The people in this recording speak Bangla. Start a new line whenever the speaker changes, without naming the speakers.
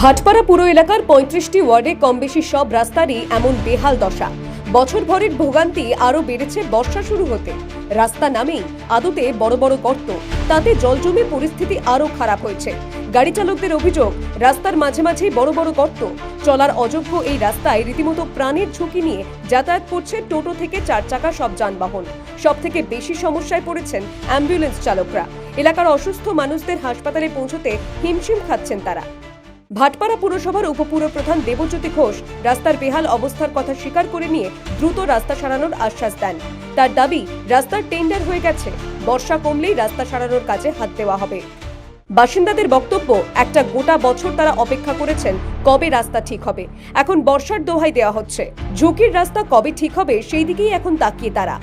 ভাটপাড়া পুরো এলাকার পঁয়ত্রিশটি ওয়ার্ডে কম বেশি সব রাস্তারই এমন বেহাল দশা। বছর ভরের ভোগান্তি আরও বেড়েছে বর্ষা শুরু হতে। রাস্তা নামেই আদতে বড় বড় গর্ত। তাতে জল জমে পরিস্থিতি আরও খারাপ হয়েছে। গাড়ি চালকদের অভিযোগ, রাস্তার মাঝে মাঝেই বড় বড় গর্ত। চলার অযোগ্য এই রাস্তায় রীতিমতো প্রাণের ঝুঁকি নিয়ে যাতায়াত করছে টোটো থেকে চার চাকা সব যানবাহন। সব থেকে বেশি সমস্যায় পড়েছেন অ্যাম্বুলেন্স চালকরা। এলাকার অসুস্থ মানুষদের হাসপাতালে পৌঁছতে হিমশিম খাচ্ছেন তারা। ভাটপাড়া পুরসভার উপপুরপ্রধান দেবজ্যোতি ঘোষ রাস্তার বেহাল অবস্থার কথা স্বীকার করে নিয়ে দ্রুত রাস্তা সারানোর আশ্বাস দেন। তার দাবি, রাস্তার টেন্ডার হয়ে গেছে, বর্ষা কমলেই রাস্তা সারানোর কাজে হাত দেওয়া হবে। বাসিন্দাদের বক্তব্য, একটা গোটা বছর তারা অপেক্ষা করেছেন কবে রাস্তা ঠিক হবে। এখন বর্ষার দোহাই দেওয়া হচ্ছে। ঝুঁকির রাস্তা কবে ঠিক হবে, সেই দিকেই এখন তাকিয়ে তারা।